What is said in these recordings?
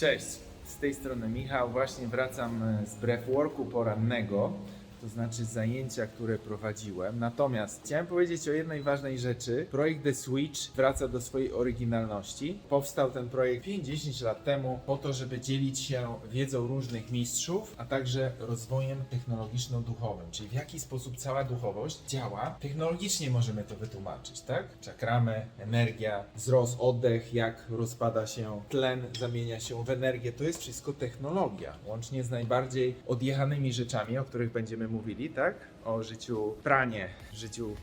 Cześć, z tej strony Michał. Właśnie wracam e, z breathworku porannego, to znaczy zajęcia, które prowadziłem. Natomiast chciałem powiedzieć o jednej ważnej rzeczy. Projekt The Switch wraca do swojej oryginalności. Powstał ten projekt 5-10 lat temu po to, żeby dzielić się wiedzą różnych mistrzów, a także rozwojem technologiczno-duchowym, czyli w jaki sposób cała duchowość działa. Technologicznie możemy to wytłumaczyć, tak? Czakramy, energia, wzrost, oddech, jak rozpada się tlen, zamienia się w energię. To jest wszystko technologia, łącznie z najbardziej odjechanymi rzeczami, o których będziemy mówili, tak? O życiu pranie, życiu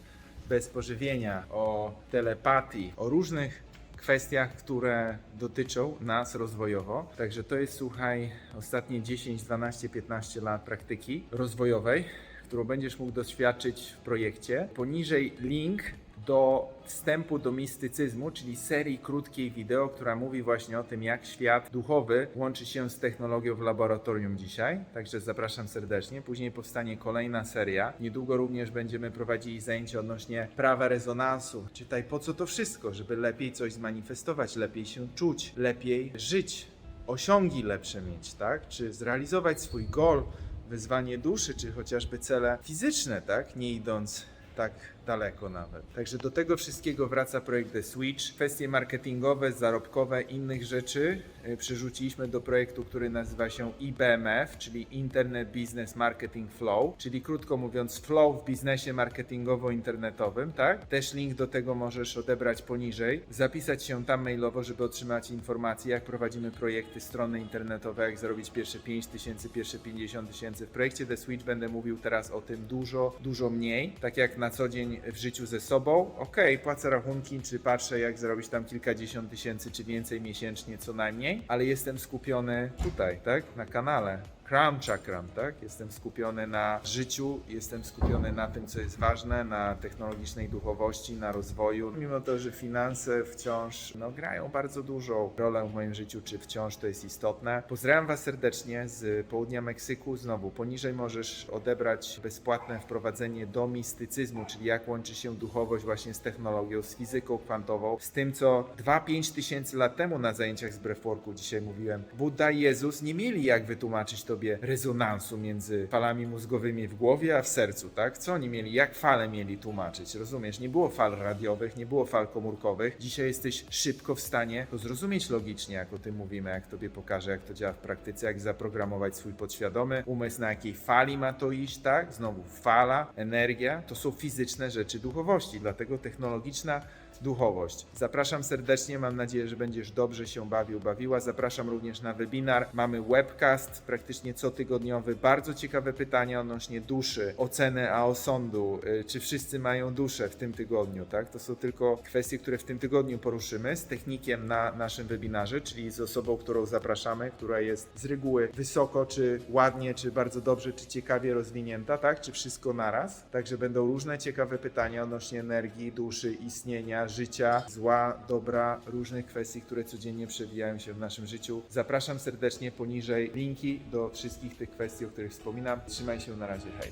bez pożywienia, o telepatii, o różnych kwestiach, które dotyczą nas rozwojowo. Także to jest, słuchaj, ostatnie 10, 12, 15 lat praktyki rozwojowej, którą będziesz mógł doświadczyć w projekcie. Poniżej link do wstępu do mistycyzmu, czyli serii krótkiej wideo, która mówi właśnie o tym, jak świat duchowy łączy się z technologią w laboratorium dzisiaj. Także zapraszam serdecznie. Później powstanie kolejna seria. Niedługo również będziemy prowadzili zajęcia odnośnie prawa rezonansu. Czytaj po co to wszystko, żeby lepiej coś zmanifestować, lepiej się czuć, lepiej żyć, osiągi lepsze mieć, tak? Czy zrealizować swój goal, wyzwanie duszy, czy chociażby cele fizyczne, tak? Nie idąc tak daleko nawet. Także do tego wszystkiego wraca projekt The Switch. Kwestie marketingowe, zarobkowe, innych rzeczy y, przerzuciliśmy do projektu, który nazywa się IBMF, czyli Internet Business Marketing Flow, czyli krótko mówiąc flow w biznesie marketingowo-internetowym, tak? Też link do tego możesz odebrać poniżej, zapisać się tam mailowo, żeby otrzymać informacje, jak prowadzimy projekty, strony internetowe, jak zarobić pierwsze 5 tysięcy, pierwsze 50 tysięcy. W projekcie The Switch będę mówił teraz o tym dużo, dużo mniej, tak jak na co dzień w życiu ze sobą. Okej, płacę rachunki, czy patrzę, jak zarobić tam kilkadziesiąt tysięcy, czy więcej miesięcznie co najmniej, ale jestem skupiony tutaj, tak, na kanale. Crown Chakram, tak? Jestem skupiony na życiu, jestem skupiony na tym, co jest ważne, na technologicznej duchowości, na rozwoju. Mimo to, że finanse wciąż no, grają bardzo dużą rolę w moim życiu, czy wciąż to jest istotne. Pozdrawiam Was serdecznie z południa Meksyku. Znowu, poniżej możesz odebrać bezpłatne wprowadzenie do mistycyzmu, czyli jak łączy się duchowość właśnie z technologią, z fizyką kwantową, z tym, co 2-5 tysięcy lat temu na zajęciach z breathworku dzisiaj mówiłem. Buddha i Jezus nie mieli jak wytłumaczyć Tobie rezonansu między falami mózgowymi w głowie, a w sercu, tak? Co oni mieli? Jak fale mieli tłumaczyć? Rozumiesz? Nie było fal radiowych, nie było fal komórkowych. Dzisiaj jesteś szybko w stanie to zrozumieć logicznie, jak o tym mówimy, jak Tobie pokażę, jak to działa w praktyce, jak zaprogramować swój podświadomy umysł, na jakiej fali ma to iść, tak? Znowu fala, energia, to są fizyczne rzeczy duchowości, dlatego technologiczna duchowość. Zapraszam serdecznie, mam nadzieję, że będziesz dobrze się bawił, bawiła. Zapraszam również na webinar. Mamy webcast praktycznie cotygodniowy. Bardzo ciekawe pytania odnośnie duszy, oceny, a osądu. Y, Czy wszyscy mają duszę w tym tygodniu, tak? To są tylko kwestie, które w tym tygodniu poruszymy z technikiem na naszym webinarze, czyli z osobą, którą zapraszamy, która jest z reguły wysoko, czy ładnie, czy bardzo dobrze, czy ciekawie rozwinięta, tak? Czy wszystko naraz. Także będą różne ciekawe pytania odnośnie energii, duszy, istnienia, życia, zła, dobra, różnych kwestii, które codziennie przewijają się w naszym życiu. Zapraszam serdecznie poniżej linki do wszystkich tych kwestii, o których wspominam. Trzymaj się na razie, hej.